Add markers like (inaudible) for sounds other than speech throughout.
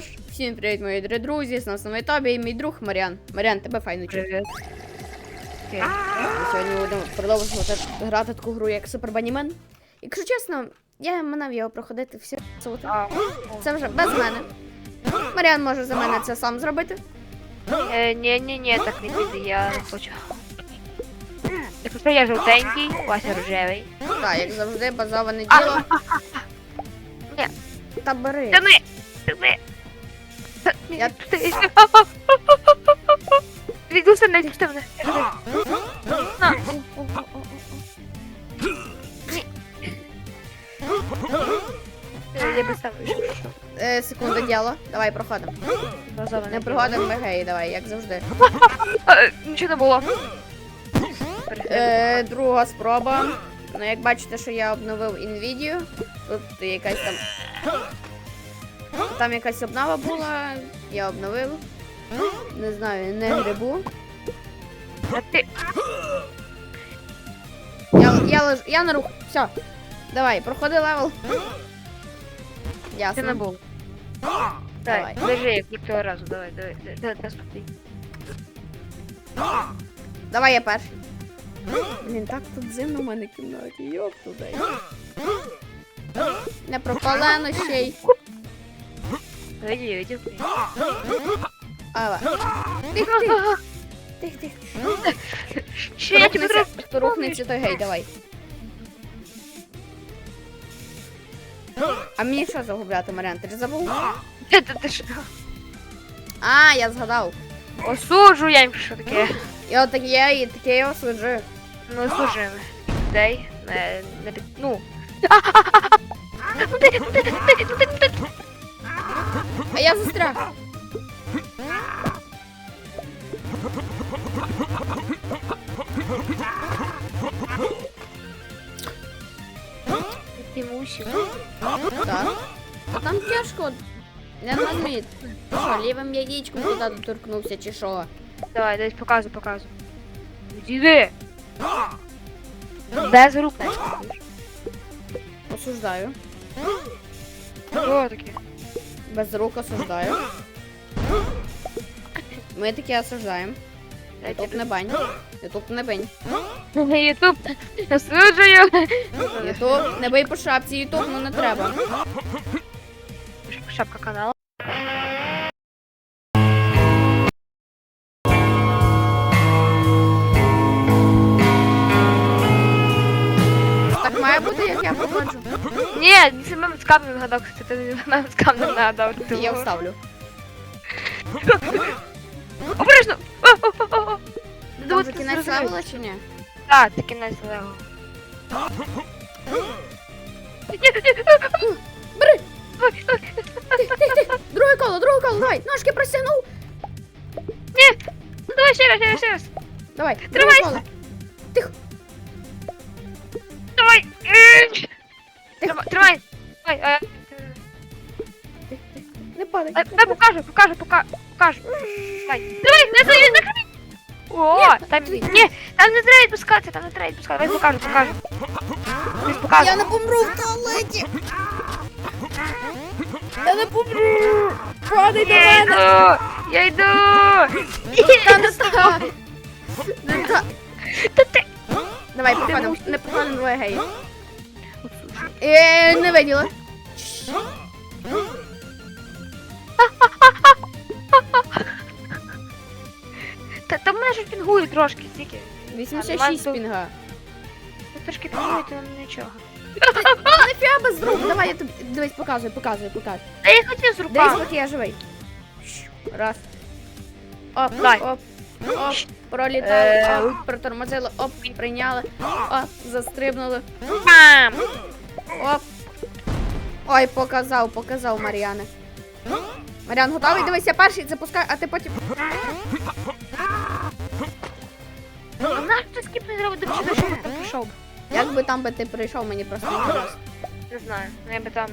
що ж, всім привіт, мої дорогі друзі, з нас на Тобі і мій друг Маріан. Маріан, тебе файно чути. Привіт. Окей. Ми сьогодні будемо продовжувати грати таку гру, як Супер Банімен. Якщо чесно, я манав його проходити всі сути. Це вже без мене. Маріан може за мене це сам зробити. е, ні, ні, ні, так не піде, я не хочу. Якщо що, я жовтенький, Вася рожевий. Так, як завжди, базоване діло. Ні. (laughs) Та бери. Ти ми! Я вийшов. Е, секунда діло. Давай проходимо. Не проходимо ми гей, давай, як завжди. Е, Нічого не було. Е, друга спроба. Ну, як бачите, що я обновив NVIDIA. Тут якась там. Там якась обнова була, я обновив. Не знаю, не грибу. А ти... Я, я, лож... я на рух. Все. Давай, проходи левел. Ти Ясно. не був. Давай. Давай, лежи, як ніхто разу, давай, давай, давай, давай, давай, я перший. Блін, так тут зимно в мене в кімнаті. Йоп туди. Не пропалено ще й. Виді, виді. Ава. Тих, тих, тих, тих. Ще я тебе Рухнеться, хто рухнеться, той гей, давай. А мені що загубляти, Маріан? Ти ж забув? Ти, ти, ти що? А, я згадав. Осуджу я їм що таке. І от таке я і таке я осуджую. Ну, служимо. Дай, не, не під... Ну. А, а, а, а. Ну ти, ну ти, ну ну ну ти. А я застряг. Ти мусив. Так. А там тяжко. Не нажміть. Ти Що, лівим яєчком туди доторкнувся чи що? Давай, десь показуй, показуй. Іди. Без рук не скажеш. Осуждаю. Що таке? Без рук осуждаю. Ми таки осуждаємо. Ютуб на не бань. Ютуб не бань. Ютуб. Осуджую. Ютуб, не бий по шапці, Ютуб, ну не треба. Шапка канала. камнем нагадав, кстати, ти мем з камнем нагадав. ти Я був. вставлю. Обережно! О, о, о, о. Там Давай, вже ти кінець зрозумів. левела чи ні? Так, це кінець левел. Бери! Ой, ой. Тих, тих, тих! Друге коло, друге коло, давай! Ножки простягнув! Ні! Ну давай ще раз, ще раз, ще раз. Давай, друге Тримайся! коло. Давай! Е, Тримай, Тих, тих. Не падай. е, Дай покажу, покажу, покажу, покажу. Давай, давай, не не забій. О, там, ні, там не треба відпускати, там не треба відпускати. Давай покажу, покажу. Покажу. Я не помру в туалеті! Я не помру! Падай до Я мене! йду, я йду. Та не так! Та ти. Давай, проходимо. Не проходимо двоє геїв. Е, не виділа. Та, та мене ж пінгує трошки, стільки. 86 пінга. Я трошки пінгує, то нічого. Нафіга без рук? Давай, я тобі... Дивись, показую, показую, показую. Та я хотів з Дивись, руками. поки я живий. Раз. Оп, Дай. оп, оп, пролітали, Е. оп, протормозили, оп, прийняли, оп, застрибнули, Бам! Оп. Ой, показав, показав Мар'яне. Мар'ян, готовий? Дивись, я перший запускаю, а ти потім. А наш ти скіп не зробив, до чого ти прийшов? Як би там би ти прийшов, мені просто не інтересно. Не знаю, ну я би там...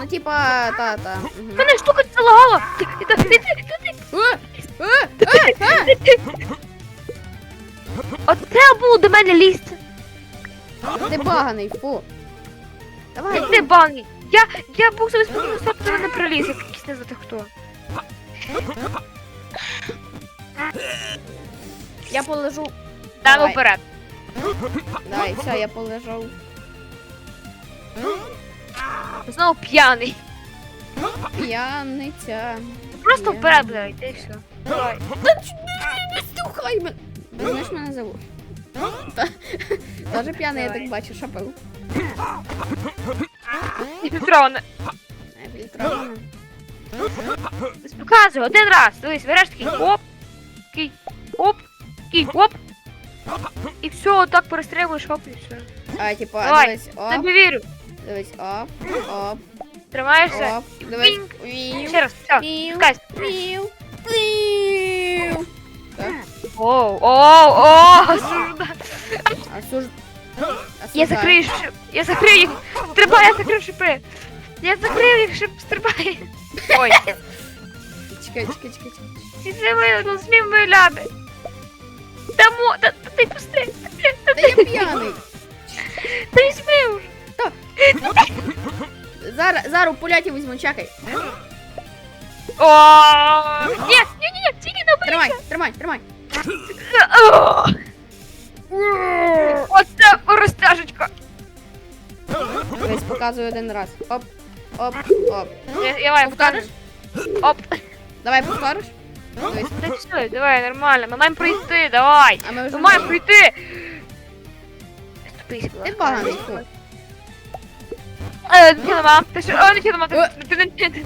Ну, типа, та, та. Мене штука залагала! Ти, ти, ти, ти, ти, ти, ти. От треба було до мене лізти. Ти баганий, фу. Давай. Ти бані? Я, я був собі спокійно, стоп, ти мене проліз, як якийсь знизити хто. Я полежу. Та ну Давай. вперед. Давай, все, я полежав. Знову п'яний. П'яниця. Просто вперед, бля, йди і все. Давай. Не стюхай мене. Ви знаєш мене зовут? Та- Тоже п'яний, я так бачу, шапив. Інфільтроване. Фільтровано. Показуй, один раз. Дивись, береш такий оп, такий оп, такий оп. І все, отак перестрибуєш, оп, і все. А, типа, Давай, дивись, оп, Тобі вірю. дивись, оп, оп, Тримаєшся. оп, дивись, вів, Ще раз, все. вів, Спускайся. вів, вів. Так, Оу, оу, оу, осужда. а суж... Я закрию шип. Я закрию їх. Стрибай, я закрию шипи. Я закрию їх, шип, стрибай. Ой, Чекай, чекай, чекай, чекай. зніми, ну змів мої ляби. Дамо, та, та ти пусти. Та я п'яний. Та візьми вже. Зараз, зараз у поляті візьму, чекай. О, ні, ні, ні, ні, тільки не Тримай, тримай, тримай. О! Оце розтяжечка. Дивись, показую один раз. Оп, оп, оп. Я, я Повториш? Оп. Давай повториш. Дивись, Та все, давай, нормально. Ми маємо пройти, давай. а ми вже... Ми маємо пройти. Ступись, будь Ти ласка. поганий, фу. Е, Нічого. Ти що? О, нічого нема. Е. Ти- ти- ти- ти-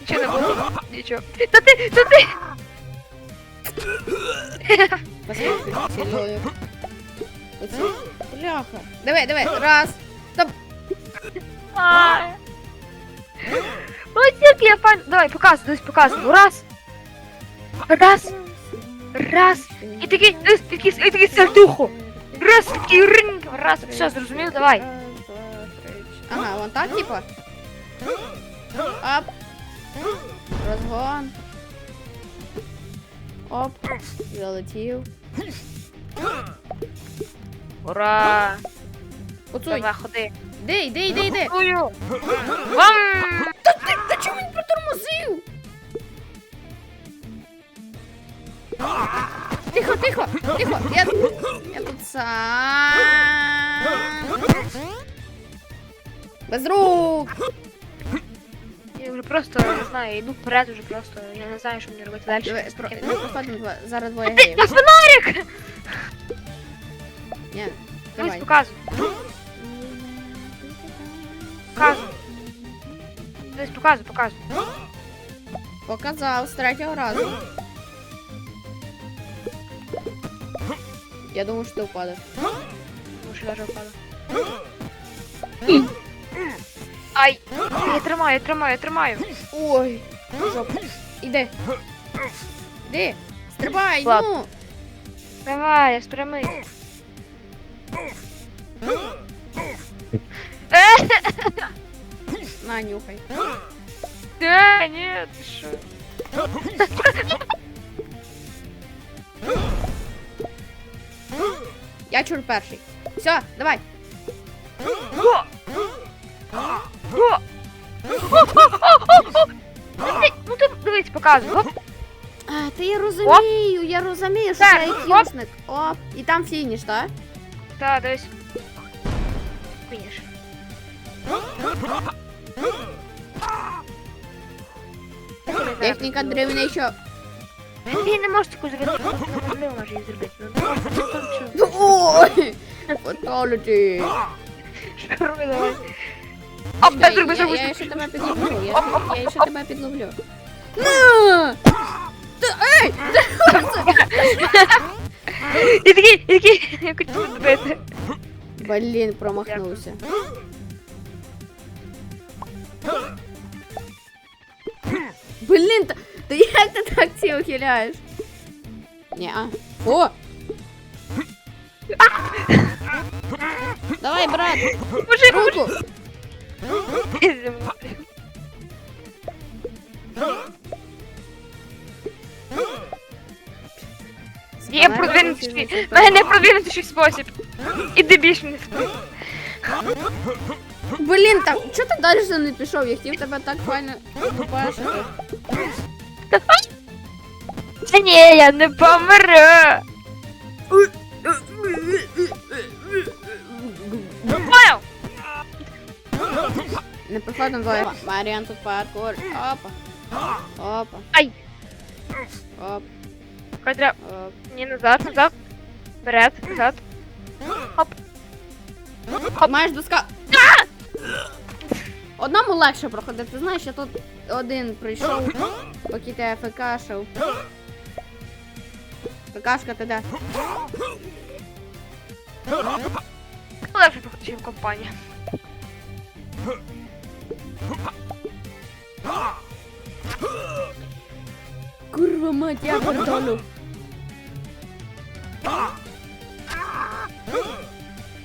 Нічого не було. Нічого. Та ти, та ти. Посмотри, цілую. Оці. Бляха. Диви, диви, раз. Стоп. Ай. Ось як я файн. Давай, показуй, дивись, показуй. Ну, Раз. Раз. Раз. І такий, дивись, такий, і такий сердуху. Раз, такий ринг. Раз. Все, зрозумів, давай. Раз, два, три, чотири. Ага, вон так, типа. Оп. Розгон. Оп. Залетів. Ура. Поцуй. Давай, ходи. Іди, іди, іди, іди. Ую. Вам. Та ти, та чому він протормозив? Тихо, тихо, тихо. Я, я тут сам. Без рук. Я вже просто не знаю, йду вперед вже просто. Я не знаю, що мені робити далі. Щось про- ми проходимо два- зараз двоє Ти, геїв. на фонарик! Ні, Дивись, давай. Показуй. Дивись, показуй, показуй. Показав з третього разу. Я думаю, що ти впадеш. Тому що даже впала. Ай! Я тримаю, я тримаю, я тримаю. Ой, жопа. Іди. Іди. Стрибай, Ладно. ну. Давай, я спрямий. (laughs) Е, На, нюхай. да, ні, ти що? Я чур перший. Все, давай. О! О! О! Ну ти- Ну ти дивись, показуй. Оп. А, та я розумію, я розумію, що Так, це оп. кілсник. Оп. І там фініш, так? Та, дивись. Фініш. Техніка древнича. Він не може таку зробити, просто неможливо може її зробити. Ну, не може, ну, там що? Ой! Фаталіті. Що робити, давай. Оп, Я, я зроби, я, зроби, я зроби. ще тебе підловлю. Я, я ще тебе підловлю. На! Та, ей! І такий, і такий, я хочу збити. Блін, промахнувся. Блін, та, та як ти так ці ухиляєш? Ні. О! Давай, брат, Боже, руку! Є продвинутіший, мене не продвинутіший спосіб. Іди більше не спи. Блін, так, чого ти далі не пішов? Я хотів тебе так файно побачити. Та ні, я не помру. Понял? Не приходимо двоє. Маріан тут паркур. Опа. Опа. Ай. Оп. Квадрат. Оп. Ні, назад, назад. Вперед, назад. Маєш доска. Одному легше проходити. Ти знаєш, я тут один прийшов, поки ти ФКшив. ФКшка ти де? Легше проходити в компанії. Курва мать, я.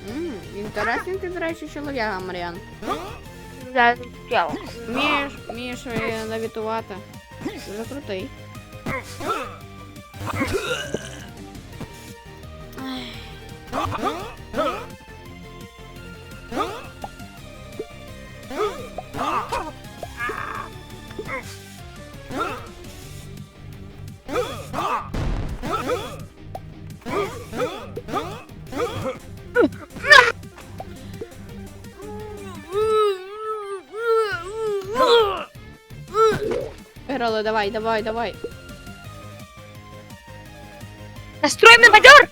Ммм, інтересний ти, до речі, чоловіка, Маріан. Да, тіло. Вмієш, вмієш е, левітувати. Дуже крутий. Ай. Виграли, давай, давай, давай. Настроим на бадьор!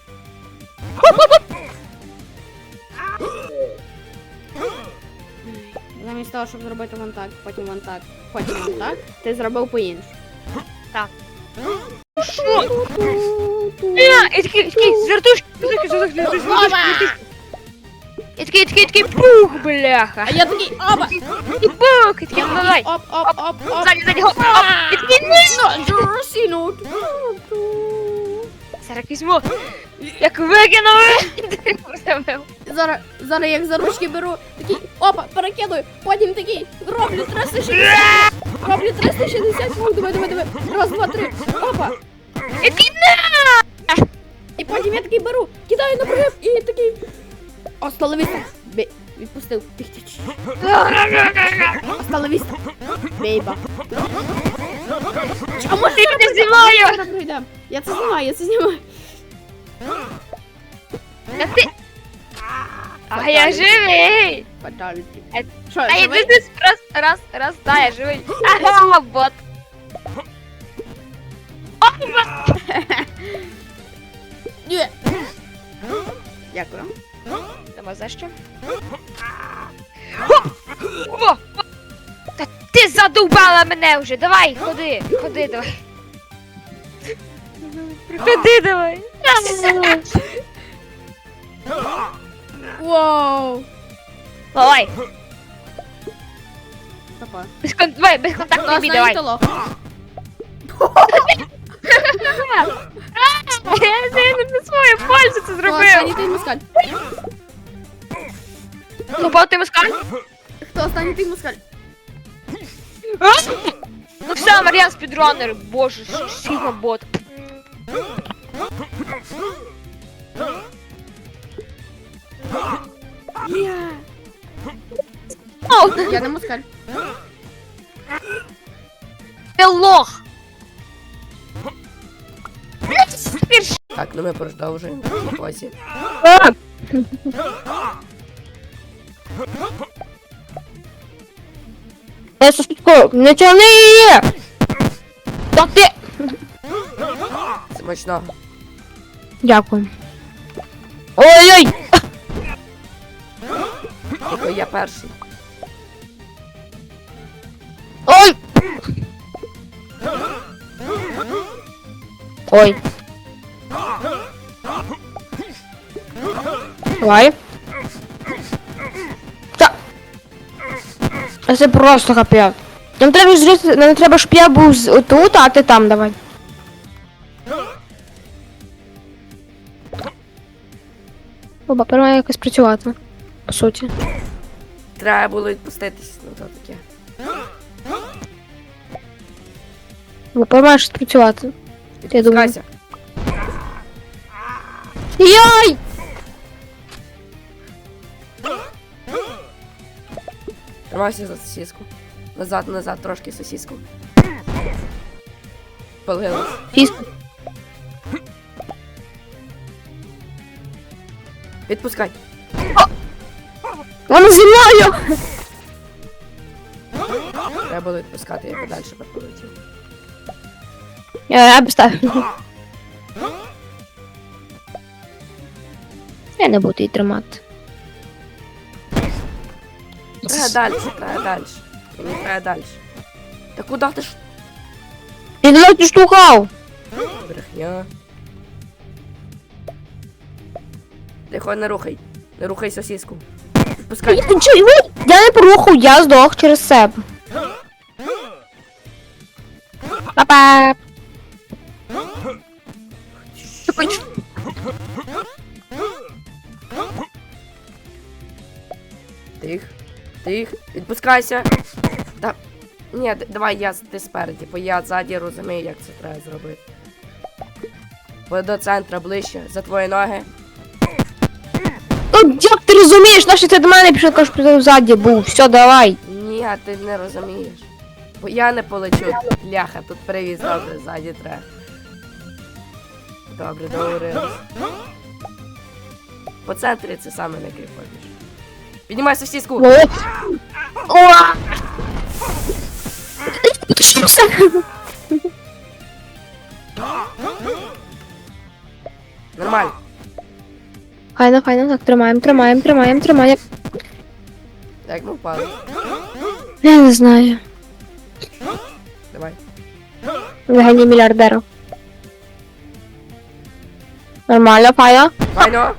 Замість того, щоб зробити вон так, потім вон так, потім вон так, ти зробив по-іншому. Що? Я, і такий, такий, з вертушки, з вертушки, з Такий, такий, такий, пух, бляха. А я такий, оба! І пух, і такий, ну давай. Оп, оп, оп, оп. Ззаді, ззаді, гоп, оп. І такий, ні. Джорсіну. Зараз візьму, як викинув. Зараз, зараз як за ручки беру, такий, опа, перекидую, потім такий, роблю 360, роблю 360, ну, давай, давай, давай, раз, два, три, опа, І такий, на. і потім я такий беру, кидаю на прогиб і такий, остановися, Бе, відпустив, тих, тих, тих. остановися, бейба. А може, Ти не знімаю. зараз пройдемо, я це знімаю, я це знімаю. Та ти. А я живий. Фаталіті. Е, Що, А я живий? десь раз, раз, раз, да, я живий. Ага, бот. Опа! Ні. Дякую. Нема за що. О! Та ти задовбала мене вже. Давай, ходи, ходи, давай. Приходи давай. Вау. Давай, без кон... давай, без контактної бій, давай. (laughs) Я не на свою пальцю це зробив. ти москаль. Лопав ти москаль? Хто останній ти москаль? А? Ну все, Мар'ян спідронер. Боже, ш- сігма бот. Я. Оу, Я не москаль. ти лох. Ти ж- Так, ну ми продовжуємо. Ось. Я сусідко, не тяни її! Та ти... Смачно. Дякую. Ой-ой! Тільки я перший. Ой! Ой. Давай. Це просто капець. Нам треба зрити, нам треба, щоб я був з- тут, а ти там давай. Оба, має якось працювати. По суті. Треба було відпуститись. Ну то таке. Оба, має щось працювати. Я думаю. Яй! Тримайся за сосиску. Назад, назад, трошки сосиску. Полилась. Сосиска. Відпускай. Вона зі мною! Треба було відпускати, я подальше полетів. Я, я б ставив. Я не буду її тримати. Далі, треба далі. Мені треба далі. Та куди ти ж? Я тебе ти штукав! Брехня. Тихо, не рухай. Не рухай сосиску. Відпускай. Я, чого? я не порухав, я здох через себе. Папа! Відпускайся. Та. Ні, давай я ти спереді, бо я ззаді розумію, як це треба зробити. Бо до центра ближче, за твої ноги. Ну, як ти розумієш, нащо ти до мене пішов, кажеш, що ти ззаді був. Все, давай. Ні, ти не розумієш. Бо я не полечу. Ляха, тут привіз добре, ззаді треба. Добре, договорились. По центрі це саме ходиш. Піднімай сосиску! О! Нормально. Файно, файно, так, тримаємо, тримаємо, тримаємо, тримаємо. Як ми впали? Я не знаю. Давай. Взагалі мільярдера. Нормально, файно. Файно!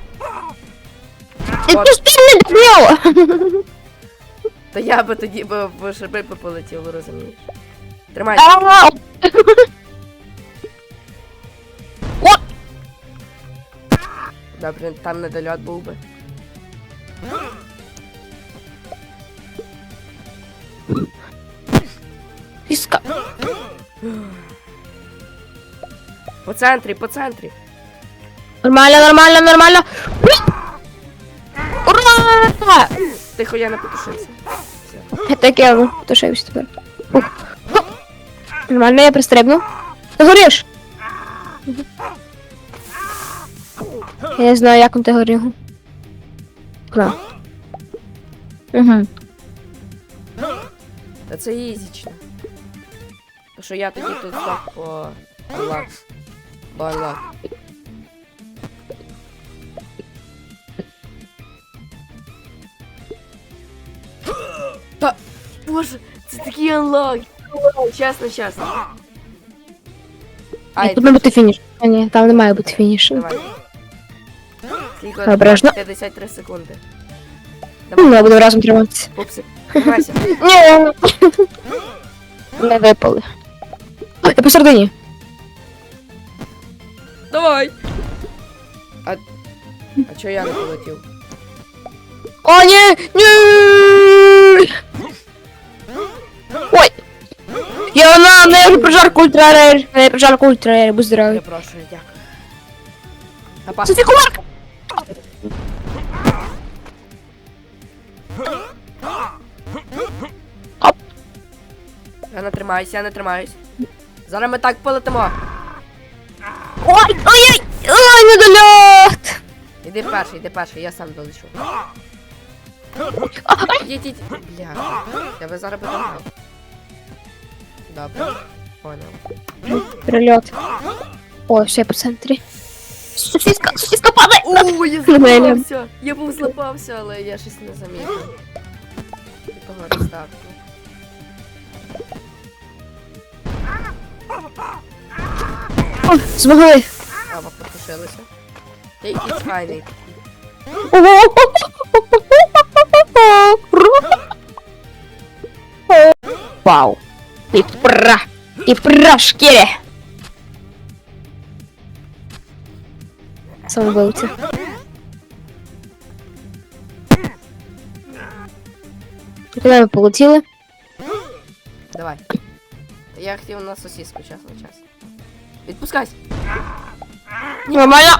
Ти просто не добив! Та я би тоді би в шиби би полетів, розумієш. Тримай. Ау! Добре, там недольот був би. Піска. По центрі, по центрі. Нормально, нормально, нормально. Ура! Тихо, я не потушився. Все. Я таке, ну, тепер. Ух. Нормально, я пристрибну. Ти гориш? Я не знаю, як он ти горів. Кла. Угу. Та це ізічно. То що я тоді тут здох по анлак. По Та, боже, це такий анлак. Чесно, чесно. Ай, Тут має бути фініш. А ні, там не має бути фінішу. давай. Скільки? Обережно. 53 секунди. Ну, я буду разом триматися. Пупсик, тримайся. (laughs) Ні. Не випали. Я посередині. Давай. А, а чого я не полетів? О, ні! Ні! Ой! Я на не прожарку ультрарер. Не прожарку ультрарер, будь здоровий. Перепрошую, дякую. Кулак! Я не тримаюсь, я не тримаюсь. Зараз ми так полетимо. Ой, ой, ой, ой, недольот! Іди перший, іди перший, я сам долечу. Ідіть. Бля. Я би зараз подумав. Добре. Понял. Прильот. Ой, все по центрі. Сосиска, сосиска падає! О, я злапався. Я був злапався, але я щось не замітив. Такого рестарту. О, Змогли. Або потушилися. Та якийсь файний. Вау. Ти пра. Ти пра, шкіре. Самобивця. Куди ми полетіли? Давай. Я хотів на сосиску, чесно, чесно. Відпускайся. Нормально.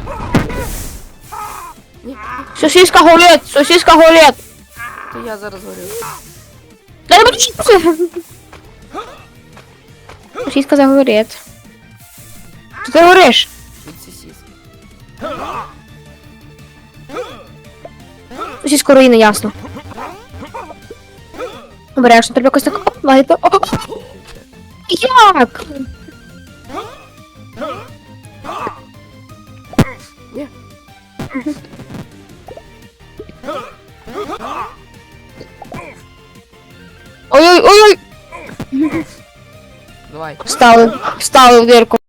Ні, Сосиска горить, сосиска горить. То я зараз горю. Сіська заговорить. Що ти говориш? Від сісіс. Сіська руїна, ясно. Обережно, треба якось так лагідно. О! Як? Ні. Ой-ой-ой! Давай. Встали, встали в дирку.